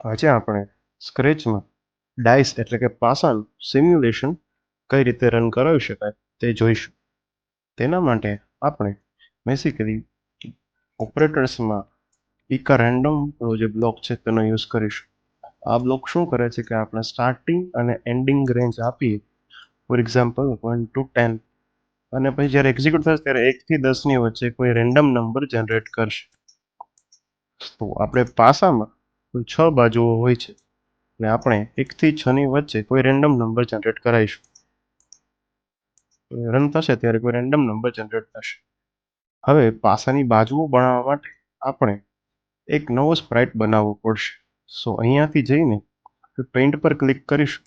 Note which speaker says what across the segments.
Speaker 1: આજે આપણે સ્ક્રેચમાં ડાઇસ એટલે કે પાસાનું સિમ્યુલેશન કઈ રીતે રન કરાવી શકાય તે જોઈશું. તેના માટે આપણે બેસિકલી ઓપરેટર્સમાં ઇકા રેન્ડમનો જે બ્લોક છે તેનો યુઝ કરીશું. આ બ્લોક શું કરે છે કે આપણે સ્ટાર્ટિંગ અને એન્ડિંગ રેન્જ આપીએ. For example one two ten અને પછી જ્યારે એક્ઝિક્યુટ થશે ત્યારે એકથી દસની વચ્ચે કોઈ રેન્ડમ નંબર જનરેટ કરશે. તો આપણે પાસામાં કુલ છ બાજુઓ હોય છે. અને આપણે એકથી છની વચ્ચે કોઈ રેન્ડમ નંબર જનરેટ કરાવીશું. રન થશે ત્યારે કોઈ રેન્ડમ નંબર જનરેટ થશે. હવે પાસાની બાજુઓ બનાવવા માટે આપણે એક નવો સ્પ્રાઇટ બનાવવો પડશે. સો અહીંયાથી જઈને પેઇન્ટ પર ક્લિક કરીશું.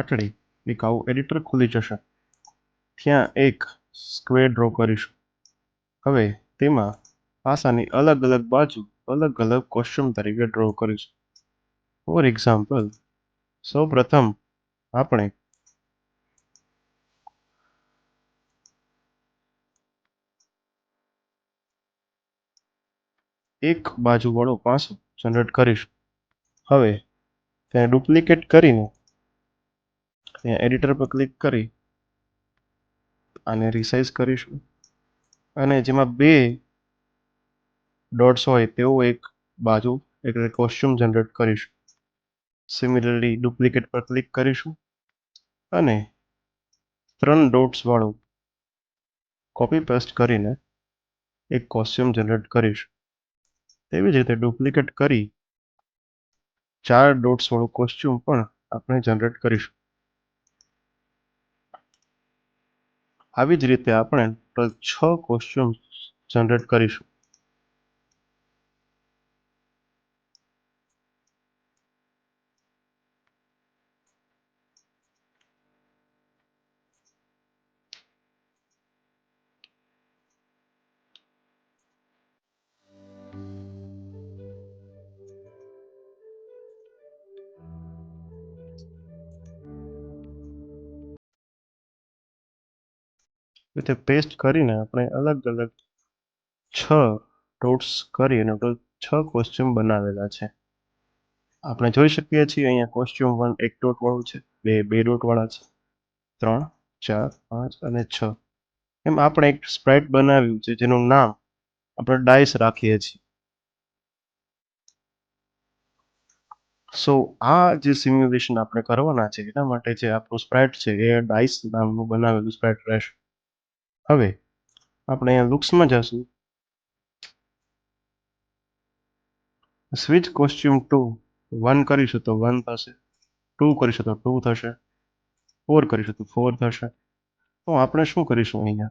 Speaker 1: એટલે એક આવું એડિટર ખુલી જશે. ત્યાં એક સ્ક્વેર ડ્રો કરીશું. હવે તેમાં પાસાની અલગ અલગ બાજુ અલગ અલગ કોસ્ચ્યુમ તરીકે ડ્રો કરીશું. ફોર એક્ઝામ્પલ સૌ પ્રથમ આપણે એક બાજુવાળો પાસો જનરેટ કરીશું. હવે તેને ડુપ્લિકેટ કરીને ત્યાં એડિટર પર ક્લિક કરી આને રિસાઇઝ કરીશું. અને જેમાં બે ડોટ્સ હોય તેવો એક બાજુ એટલે કોસ્ચ્યુમ જનરેટ કરીશું. સિમિલરલી ડુપ્લિકેટ પર ક્લિક કરીશું અને ત્રણ ડોટ્સ વાળું કોપી પેસ્ટ કરીને એક કોસ્ચ્યુમ જનરેટ કરીશું. તેવી જ રીતે ડુપ્લિકેટ કરી ચાર ડોટ્સવાળું કોસ્ચ્યુમ પણ આપણે જનરેટ કરીશું. આવી જ રીતે આપણે છ કોસ્ચ્યુમ જનરેટ કરીશું. રીતે પેસ્ટ કરીને આપણે અલગ અલગ છ ડોટ્સ કરી અને ટોટલ છ કોસ્ચ્યુમ બનાવેલા છે. આપણે જોઈ શકીએ છીએ અહીંયા કોસ્ચ્યુમ વન એક ડોટ વાળું છે, બે બે ડોટ વાળા છે, ત્રણ, ચાર, પાંચ અને છ. એમ આપણે એક સ્પ્રાઇટ બનાવ્યું છે, જેનું નામ આપણે ડાઇસ રાખીએ છીએ. સો આ જે સિમ્યુલેશન આપણે કરવાના છે, એના માટે જે આપણું સ્પ્રાઇટ છે, એ ડાઇસ નામનું બનાવેલું સ્પ્રાઇટ રહેશે. હવે આપણે અહીંયા લુક્સમાં જશું. સ્વિચ કોસ્ચ્યુમ ટુ વન કરીશું તો વન થશે. ટુ કરીશું તો ટુ થશે. ફોર કરીશું તો ફોર થશે. તો આપણે શું કરીશું અહીંયા?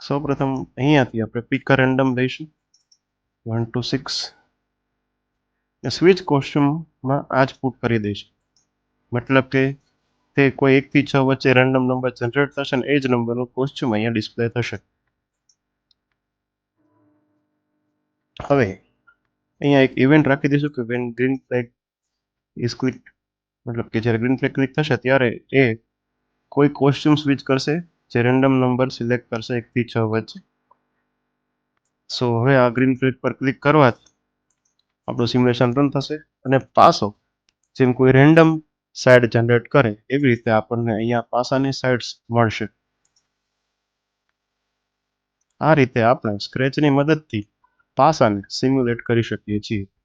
Speaker 1: સૌપ્રથમ અહીંયાથી આપણે પિક રેન્ડમ લઈશું. વન ટુ સિક્સ સ્વિચ કોસ્ચ્યુમમાં આ જ પુટ કરી દઈશું. મતલબ કે તે કોઈ એકથી છ વચ્ચે રેન્ડમ નંબર જનરેટ થશે ને એ જ નંબરનું કોસ્ચ્યુમ અહીંયા ડિસ્પ્લે થશે. હવે, અહીંયા એક ઇવેન્ટ રાખી દઈશું કે when green flag is click મતલબ કે જ્યારે ગ્રીન ફ્લેગ ક્લિક થશે ત્યારે એ કોઈ કોસ્ચ્યુમ સ્વિચ કરશે જે રેન્ડમ નંબર સિલેક્ટ કરશે એકથી છ વચ્ચે. સો હવે આ ગ્રીન ફ્લેગ પર ક્લિક કરવાથી આપણું સિમ્યુલેશન રન થશે અને પાસો જેમ કોઈ રેન્ડમ સાઇડ જનરેટ કરે, એવી રીતે આપણને અહીંયા પાસાની સાઇડ્સ મળશે. આ રીતે આપણે સ્ક્રેચની મદદથી પાસાને સિમ્યુલેટ કરી શકીએ છીએ.